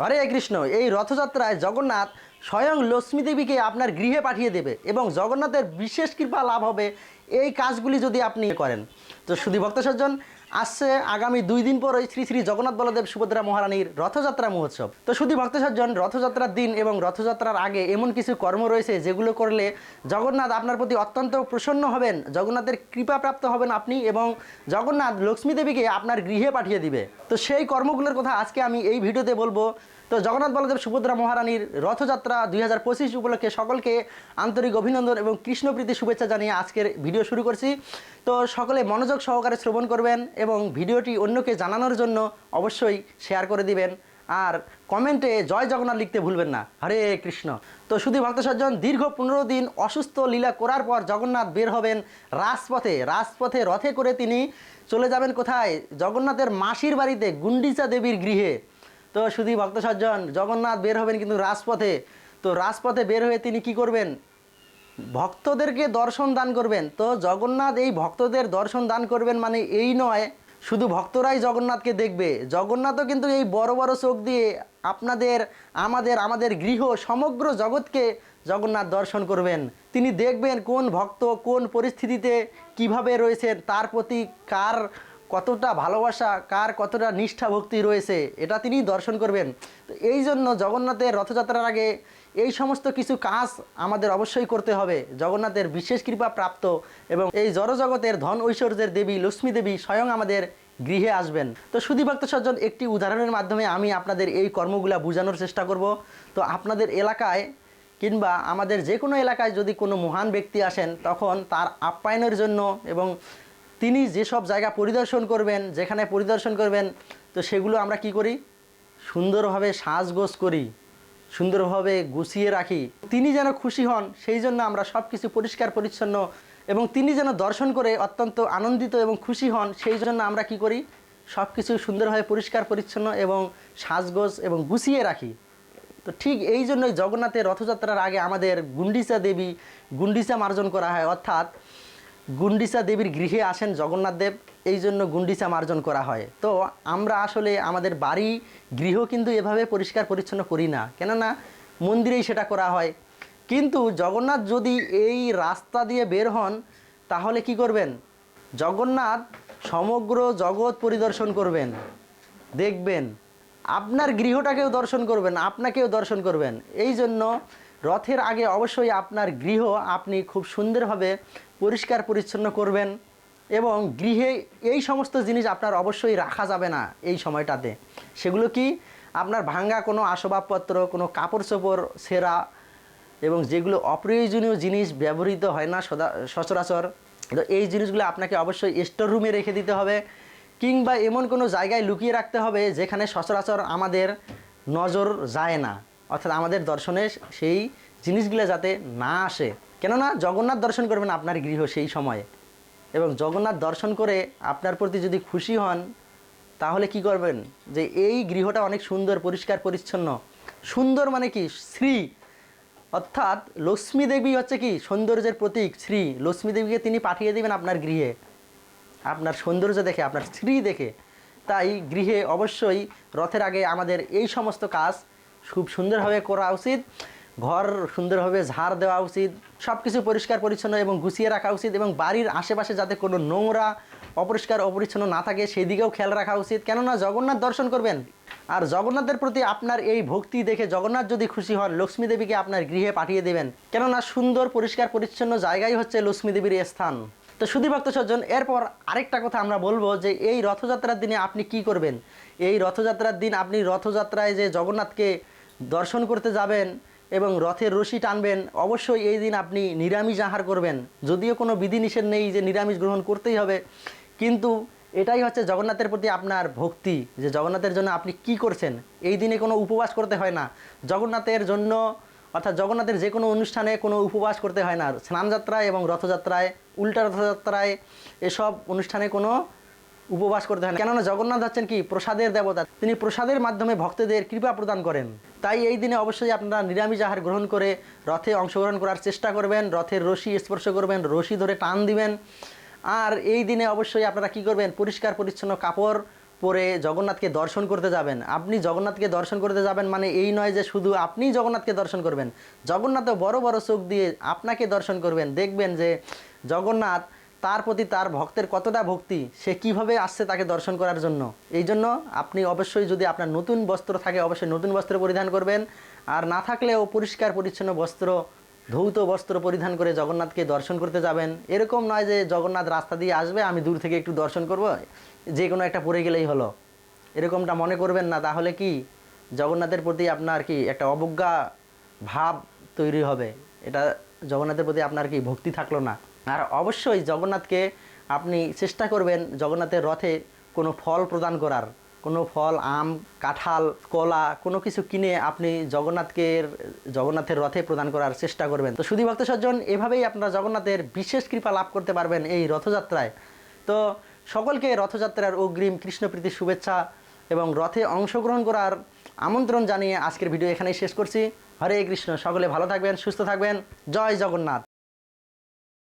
হরে কৃষ্ণ, এই রথযাত্রায় জগন্নাথ স্বয়ং লক্ষ্মী দেবীকে আপনার গৃহে পাঠিয়ে দেবে এবং জগন্নাথের বিশেষ কৃপা লাভ হবে। এই কাজগুলি যদি আপনি করেন। তো শুধু ভক্ত সজ্জন আসছে আগামী দুই দিন পরই শ্রী শ্রী জগন্নাথ বলদেব সুভদ্রা মহারানীর রথযাত্রা মহোৎসব। তো শুধু ভক্ত সজ্জন, রথযাত্রার দিন এবং রথযাত্রার আগে এমন কিছু কর্ম রয়েছে যেগুলো করলে জগন্নাথ আপনার প্রতি অত্যন্ত প্রসন্ন হবেন, জগন্নাথের কৃপাপ্রাপ্ত হবেন আপনি এবং জগন্নাথ লক্ষ্মী দেবীকে আপনার গৃহে পাঠিয়ে দিবে। তো সেই কর্মগুলোর কথা আজকে আমি এই ভিডিওতে বলব। তো জগন্নাথ বলদেব সুভদ্রা মহারানীর রথযাত্রা দুই হাজার পঁচিশ উপলক্ষে সকলকে আন্তরিক অভিনন্দন এবং কৃষ্ণপ্রীতি শুভেচ্ছা জানিয়ে আজকের ভিডিও শুরু করছি। তো সকলে মনোযোগ সহকারে শ্রবণ করবেন এবং ভিডিওটি অন্যকে জানানোর জন্য অবশ্যই শেয়ার করে দিবেন। আর কমেন্টে জয় জগন্নাথ লিখতে ভুলবেন না। হরে কৃষ্ণ। তো শুধু ভক্ত সজ্জন দীর্ঘ পনেরো দিন অসুস্থ লীলা করার পর জগন্নাথ বের হবেন রাজপথে। রাজপথে রথে করে তিনি চলে যাবেন কোথায়? জগন্নাথের মাসির বাড়িতে গুন্ডিচা দেবীর গৃহে। তো শুধু ভক্ত সজ্জন, জগন্নাথ বের হবেন কিন্তু রাজপথে। তো রাজপথে বের হয়ে তিনি কি করবেন? ভক্তদেরকে দর্শন দান করবেন। তো জগন্নাথ এই ভক্তদের দর্শন দান করবেন মানে এই নয়, শুধু ভক্তরাই জগন্নাথকে দেখবে। জগন্নাথও কিন্তু এই বড় বড় চোখ দিয়ে আপনাদের, আমাদের আমাদের গৃহ সমগ্র জগৎকে জগন্নাথ দর্শন করবেন। তিনি দেখবেন কোন ভক্ত কোন পরিস্থিতিতে কীভাবে রয়েছেন, তার প্রতি কার কতটা ভালোবাসা, কার কতটা নিষ্ঠা, ভক্তি রয়েছে, এটা তিনি দর্শন করবেন। তো এই জন্য জগন্নাথের রথযাত্রার আগে এই সমস্ত কিছু কাজ আমাদের অবশ্যই করতে হবে। জগন্নাথের বিশেষ কৃপা প্রাপ্ত এবং এই জড়জগতের ধন ঐশ্বর্যের দেবী, লক্ষ্মী দেবী স্বয়ং আমাদের গৃহে আসবেন। তো সুধীভক্ত সজ্জন, একটি উদাহরণের মাধ্যমে আমি আপনাদের এই কর্মগুলা বোঝানোর চেষ্টা করব। তো আপনাদের এলাকায় কিংবা আমাদের যে কোনো এলাকায় যদি কোনো মহান ব্যক্তি আসেন, তখন তার আপ্যায়নের জন্য এবং তিনি যেসব জায়গা পরিদর্শন করবেন, যেখানে পরিদর্শন করবেন, তো সেগুলো আমরা কি করি? সুন্দরভাবে সাজগোজ করি, সুন্দরভাবে গুছিয়ে রাখি। তিনি যেন খুশি হন, সেই জন্য আমরা সব কিছু পরিষ্কার, পরিচ্ছন্ন এবং তিনি যেন দর্শন করে অত্যন্ত আনন্দিত এবং খুশি হন, সেই জন্য আমরা কি করি? সব কিছু সুন্দরভাবে পরিষ্কার, পরিচ্ছন্ন এবং সাজগোজ এবং গুছিয়ে রাখি। তো ঠিক এই জন্যই জগন্নাথের রথযাত্রার আগে আমাদের গুন্ডিচা দেবী গুন্ডিচা মার্জন করা হয়। অর্থাৎ গুন্ডিচা দেবীর গৃহে আসেন জগন্নাথ দেব, এই জন্য গুন্ডিচা মার্জন করা হয়। তো আমরা আসলে আমাদের বাড়ি, গৃহ কিন্তু এভাবে পরিষ্কার পরিচ্ছন্ন করি না। কেননা মন্দিরেই সেটা করা হয়। কিন্তু জগন্নাথ যদি এই রাস্তা দিয়ে বের হন, তাহলে কি করবেন? জগন্নাথ সমগ্র জগৎ পরিদর্শন করবেন। দেখবেন, আপনার গৃহটাকেও দর্শন করবেন, আপনাকেও দর্শন করবেন। এই জন্য রথের আগে অবশ্যই আপনার গৃহ আপনি খুব সুন্দরভাবে পরিষ্কার পরিচ্ছন্ন করবেন এবং গৃহে এই সমস্ত জিনিস আপনার অবশ্যই রাখা যাবে না এই সময়টাতে। সেগুলো কি? আপনার ভাঙ্গা কোনো আসবাবপত্র, কোনো কাপড় চোপড় সেরা এবং যেগুলো অপ্রয়োজনীয় জিনিস ব্যবহৃত হয় না সদা, সচরাচর, তো এই জিনিসগুলো আপনাকে অবশ্যই স্টোর রুমে রেখে দিতে হবে কিংবা এমন কোনো জায়গায় লুকিয়ে রাখতে হবে যেখানে সচরাচর আমাদের নজর যায় না। অর্থাৎ আমাদের দর্শনে সেই জিনিসগুলো যাতে না আসে। কেননা জগন্নাথ দর্শন করবেন আপনার গৃহ সেই সময়ে। এবং জগন্নাথ দর্শন করে আপনার প্রতি যদি খুশি হন, তাহলে কি করবেন? যে এই গৃহটা অনেক সুন্দর, পরিষ্কার, পরিচ্ছন্ন। সুন্দর মানে কি? শ্রী। অর্থাৎ লক্ষ্মী দেবী হচ্ছে কি? সৌন্দর্যের প্রতীক, শ্রী। লক্ষ্মী দেবীকে তিনি পাঠিয়ে দেবেন আপনার গৃহে। আপনার সৌন্দর্য দেখে, আপনার স্ত্রী দেখে। তাই গৃহে অবশ্যই রথের আগে আমাদের এই সমস্ত কাজ খুব সুন্দরভাবে করা উচিত। ঘর সুন্দরভাবে ঝাড় দেওয়া উচিত। সব কিছু পরিষ্কার, পরিচ্ছন্ন এবং গুছিয়ে রাখা উচিত এবং বাড়ির আশেপাশে যাতে কোনো নোংরা, অপরিষ্কার, অপরিচ্ছন্ন না থাকে, সেদিকেও খেয়াল রাখা উচিত। কেননা জগন্নাথ দর্শন করবেন। আর জগন্নাথের প্রতি আপনার এই ভক্তি দেখে জগন্নাথ যদি খুশি হন, লক্ষ্মী দেবীকে আপনার গৃহে পাঠিয়ে দেবেন। কেননা সুন্দর, পরিষ্কার, পরিচ্ছন্ন জায়গাই হচ্ছে লক্ষ্মী দেবীর স্থান। তো শুধু ভক্ত সজ্জন, এরপর আরেকটা কথা আমরা বলব যে এই রথযাত্রার দিনে আপনি কি করবেন? এই রথযাত্রার দিন আপনি রথযাত্রায় যে জগন্নাথকে দর্শন করতে যাবেন এবং রথের রশি টানবেন, অবশ্যই এই দিন আপনি নিরামিষ আহার করবেন। যদিও কোনো বিধিনিষেধ নেই যে নিরামিষ গ্রহণ করতেই হবে, কিন্তু এটাই হচ্ছে জগন্নাথের প্রতি আপনার ভক্তি, যে জগন্নাথের জন্য আপনি কি করছেন? এই দিনে কোনো উপবাস করতে হয় না। জগন্নাথের জন্য অর্থাৎ জগন্নাথের যে কোনো অনুষ্ঠানে কোনো উপবাস করতে হয় না। স্নানযাত্রায় এবং রথযাত্রায়, উল্টা রথযাত্রায় এসব অনুষ্ঠানে কোনো উপবাস করতে হয় না। কেননা জগন্নাথ হচ্ছেন কি? প্রসাদের দেবতা। তিনি প্রসাদের মাধ্যমে ভক্তদের কৃপা প্রদান করেন। তাই এই দিনে অবশ্যই আপনারা নিরামিষ আহার গ্রহণ করে রথে অংশগ্রহণ করার চেষ্টা করবেন, রথের রশি স্পর্শ করবেন, রশি ধরে টান দিবেন। আর এই দিনে অবশ্যই আপনারা কি করবেন? পরিষ্কার পরিচ্ছন্ন কাপড় পরে জগন্নাথকে দর্শন করতে যাবেন। আপনি জগন্নাথকে দর্শন করতে যাবেন মানে এই নয় যে শুধু আপনিই জগন্নাথকে দর্শন করবেন। জগন্নাথও বড় বড় চোখ দিয়ে আপনাকে দর্শন করবেন। দেখবেন যে জগন্নাথ তার প্রতি তার ভক্তের কতটা ভক্তি, সে কীভাবে আসছে তাকে দর্শন করার জন্য। এই জন্য আপনি অবশ্যই যদি আপনার নতুন বস্ত্র থাকে, অবশ্যই নতুন বস্ত্র পরিধান করবেন। আর না থাকলেও পরিষ্কার পরিচ্ছন্ন বস্ত্র ধৌত বস্ত্র পরিধান করে জগন্নাথকে দর্শন করতে যাবেন। এরকম নয় যে জগন্নাথ রাস্তা দিয়ে আসবে, আমি দূর থেকে একটু দর্শন করব, যে কোনো একটা পড়ে গেলেই হলো। এরকমটা মনে করবেন না, তাহলে কি? জগন্নাথের প্রতি আপনার কি একটা অবজ্ঞা ভাব তৈরি হবে। এটা জগন্নাথের প্রতি আপনার কি ভক্তি থাকল না? আর অবশ্যই জগন্নাথকে আপনি চেষ্টা করবেন জগন্নাথের রথে কোনো ফল প্রদান করার। কোনো ফল, আম, কাঁঠাল, কলা, কোনো কিছু কিনে আপনি জগন্নাথকে জগন্নাথের রথে প্রদান করার চেষ্টা করবেন। তো শুধু ভক্ত সজ্জন, এভাবেই আপনারা জগন্নাথের বিশেষ কৃপা লাভ করতে পারবেন এই রথযাত্রায়। তো সকলকে রথযাত্রার অগ্রিম কৃষ্ণপ্রীতির শুভেচ্ছা এবং রথে অংশগ্রহণ করার আমন্ত্রণ জানিয়ে আজকের ভিডিও এখানেই শেষ করছি। হরে কৃষ্ণ, সকলে ভালো থাকবেন, সুস্থ থাকবেন। জয় জগন্নাথ।